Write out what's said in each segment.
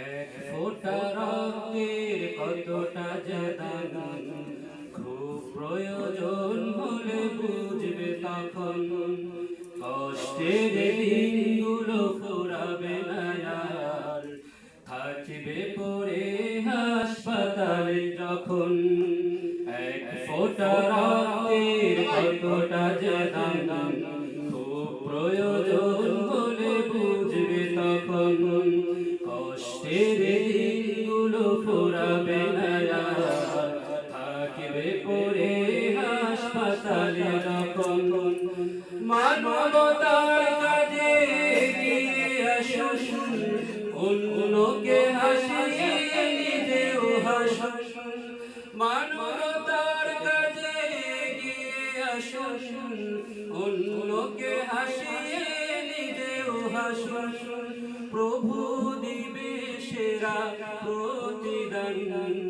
এক ফোঁটা রক্তের কতটা যে খুব প্রয়োজন হলে বুঝবে তখন। কষ্টের দিনগুলো ফুরাবে না থাকবে পড়ে হাসপাতালে যখন। এক ফোঁটা রক্তের কতটা যে খুব প্রয়োজন ফুরাবে না থাকবে পড়ে হাসপাতালে যখন মানবতার কাজে আসুন। অন্যকে হাসিয়ে নিজেও হাসুন। মানবতার কাজে আসুন। অন্যকে প্রভু দিবে সেরা প্রতিদান।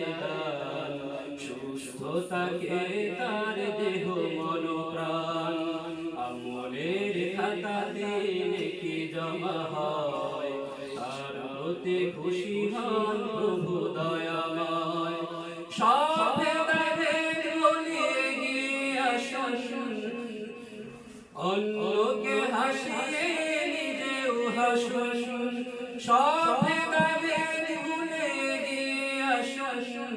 যায় দান তার দেহ মন প্রাণ আমলের নেকি জমা হয়? তার হতে খুশি হন প্রভু দয়াময়। সব অন্যকে হাসিয়ে নিজেও হাসুন। সব হাসুন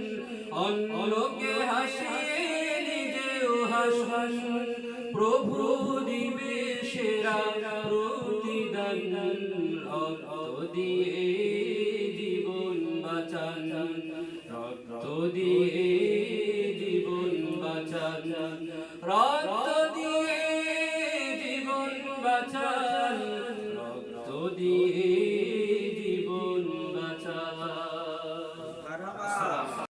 অন্যকে হাসিয়ে প্রভু দিবে সেরা প্রতিদান রক্ত দিয়ে জীবন বাঁচান। রক্ত দিয়ে জীবন বাঁচান। রক্ত দিয়ে জীবন বাঁচান।